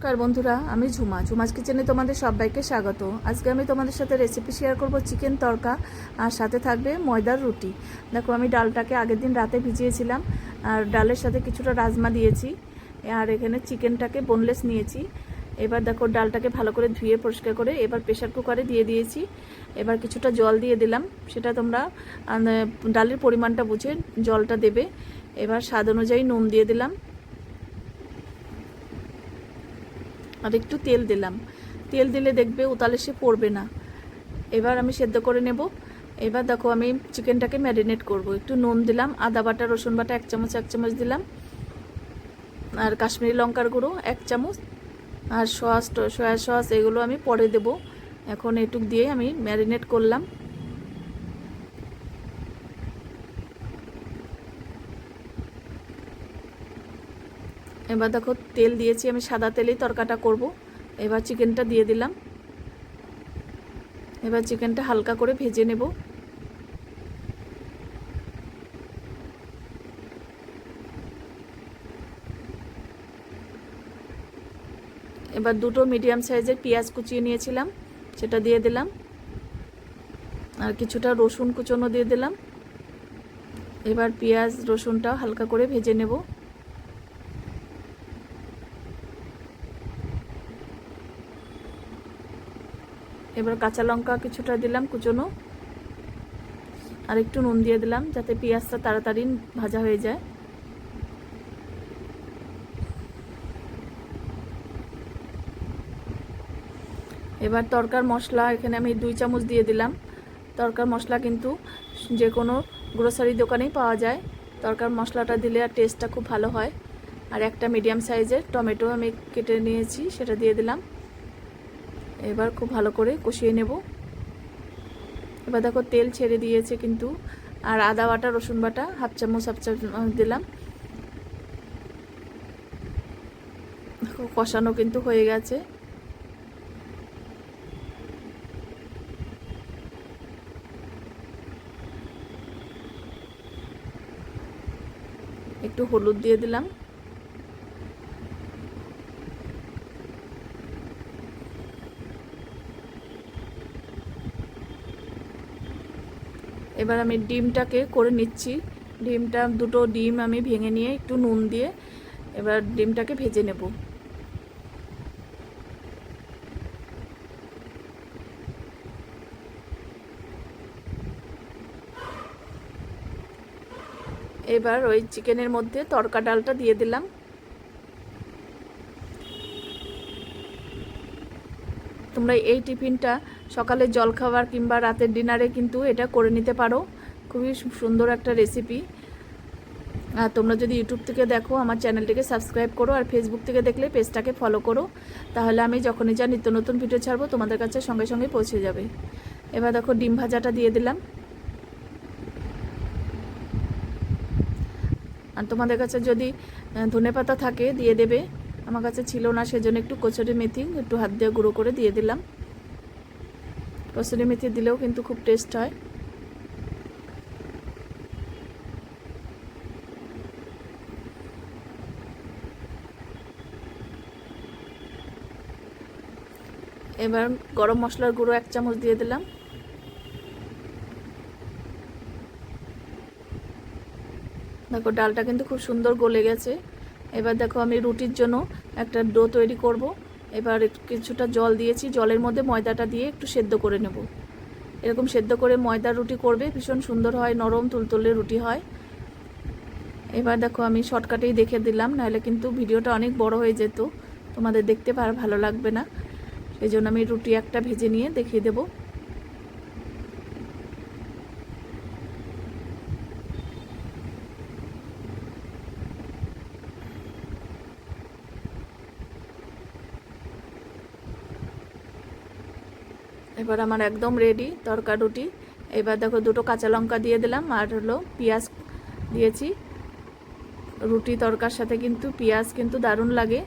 নমস্কার বন্ধুরা, আমি ঝুমা। ঝুমাস কিচেনে তোমাদের সবাইকে স্বাগত। আজকে আমি তোমাদের সাথে রেসিপি শেয়ার করব চিকেন তরকা আর সাথে থাকবে ময়দার রুটি। দেখো, আমি ডালটাকে আগের দিন রাতে ভিজিয়েছিলাম আর ডালের সাথে কিছুটা রাজমা দিয়েছি আর এখানে চিকেনটাকে বোনলেস নিয়েছি। এবার দেখো, ডালটাকে ভালো করে ধুয়ে পরিষ্কার করে এবার প্রেশার কুকারে দিয়ে দিয়েছি। এবার কিছুটা জল দিয়ে দিলাম। সেটা তোমরা ডালের পরিমাণটা বুঝে জলটা দেবে। এবার স্বাদ অনুযায়ী নুন দিয়ে দিলাম। আর একটু তেল দিলাম। তেল দিলে দেখবে উতালে সে পড়বে না। এবার আমি সেদ্ধ করে নেব। এবার দেখো আমি চিকেনটাকে ম্যারিনেট করব। একটু নুন দিলাম, আদা বাটা, রসুন বাটা, এক চামচ এক চামচ দিলাম। আর কাশ্মীরি লঙ্কার গুঁড়ো, এক চামচ। আর সস সয়া সস এগুলো আমি পরে দেব। এখন এটুক দিয়ে আমি ম্যারিনেট করলাম। এবার দেখো তেল দিয়েছি, আমি সাদা তেলেই তরকাটা করব। এবার চিকেনটা দিয়ে দিলাম। এবার চিকেনটা হালকা করে ভেজে নেব। এবার দুটো মিডিয়াম সাইজের পেঁয়াজ কুচিয়ে নিয়েছিলাম, সেটা দিয়ে দিলাম। আর কিছুটা রসুন কুচনো দিয়ে দিলাম। এবার পেঁয়াজ রসুনটাও হালকা করে ভেজে নেব। এবার কাঁচা লঙ্কা কিছুটা দিলাম কুচনো। আর একটু নুন দিয়ে দিলাম যাতে পেঁয়াজটা তাড়াতাড়ি ভাজা হয়ে যায়। এবার তরকার মশলা, এখানে আমি দুই চামচ দিয়ে দিলাম। তরকার মশলা কিন্তু যে কোনো গ্রোসারি দোকানেই পাওয়া যায়। তরকার মশলাটা দিলে আর টেস্টটা খুব ভালো হয়। আর একটা মিডিয়াম সাইজের টমেটো আমি কেটে নিয়েছি, সেটা দিয়ে দিলাম। এবার খুব ভালো করে কষিয়ে নেব। এবার দেখো তেল ছেড়ে দিয়েছে কিন্তু, আর আদা বাটা, রসুন বাটা, হাফ চামচ হাফ চামচ দিলাম। দেখো, কষানো কিন্তু হয়ে গেছে। একটু হলুদ দিয়ে দিলাম। এবার আমি ডিমটাকে করে নিচ্ছি। ডিমটা, দুটো ডিম আমি ভেঙে নিয়ে একটু নুন দিয়ে এবার ডিমটাকে ভেজে নেব। এবার ওই চিকেনের মধ্যে তড়কা ডালটা দিয়ে দিলাম। তোমরা এই টিফিনটা সকালে জলখাবার কিংবা রাতের ডিনারে কিন্তু এটা করে নিতে পারো। খুবই সুন্দর একটা রেসিপি আর তোমরা যদি ইউটিউব থেকে দেখো, আমার চ্যানেলটিকে সাবস্ক্রাইব করো আর ফেসবুক থেকে দেখলে পেজটাকে ফলো করো। তাহলে আমি যখনই যা নিত্য নতুন ভিডিও ছাড়বো, তোমাদের কাছে সঙ্গে সঙ্গে পৌঁছে যাবে। এবার দেখো ডিম ভাজাটা দিয়ে দিলাম। আর তোমাদের কাছে যদি ধনে পাতা থাকে, দিয়ে দেবে। আমার কাছে ছিল না, সেজন্য একটু কচুরি মেথি, একটু হাত দিয়ে গুঁড়ো করে দিয়ে দিলাম। কচুরি মেথি দিলেও কিন্তু খুব টেস্ট হয়। এবার গরম মশলার গুঁড়ো এক চামচ দিয়ে দিলাম। দেখো, ডালটা কিন্তু খুব সুন্দর গলে গেছে। এবার দেখো আমি রুটির জন্য একটা ডো তৈরি করব। এবার কিছুটা জল দিয়েছি, জলের মধ্যে ময়দাটা দিয়ে একটু সেদ্ধ করে নেব। এরকম সেদ্ধ করে ময়দার রুটি করবে, ভীষণ সুন্দর হয়, নরম তুলতুলে রুটি হয়। এবার দেখো আমি শর্টকাটেই দেখে দিলাম, নাহলে কিন্তু ভিডিওটা অনেক বড় হয়ে যেত। তোমাদের দেখতে পার ভালো লাগবে না। সেই জন্য আমি রুটি একটা ভেজে নিয়ে দেখিয়ে দেবো। এবার আমার একদম রেডি তরকা, রুটি। এবার দেখো দুটো কাঁচা লঙ্কা দিয়ে দিলাম, আর হলো পেঁয়াজ দিয়েছি। রুটি, তরকার সাথে কিন্তু পেঁয়াজ কিন্তু দারুণ লাগে।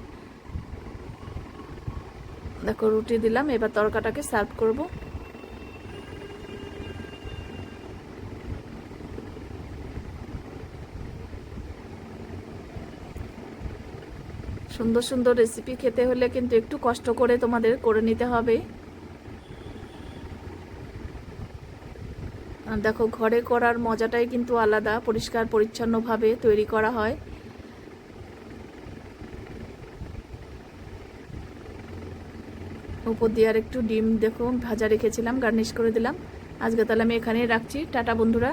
দেখো রুটি দিলাম, এবার তরকাটাকে সার্ভ করব। সুন্দর সুন্দর রেসিপি খেতে হলে কিন্তু একটু কষ্ট করে তোমাদের করে নিতে হবে। দেখো, ঘরে করার মজাটাই কিন্তু আলাদা, পরিষ্কার, পরিচ্ছন্নভাবে তৈরি করা হয়। উপর দিয়ে আর একটু ডিম, দেখো, ভাজা রেখেছিলাম, গার্নিশ করে দিলাম। আজকে তাহলে আমি এখানেই রাখছি। টাটা, বন্ধুরা।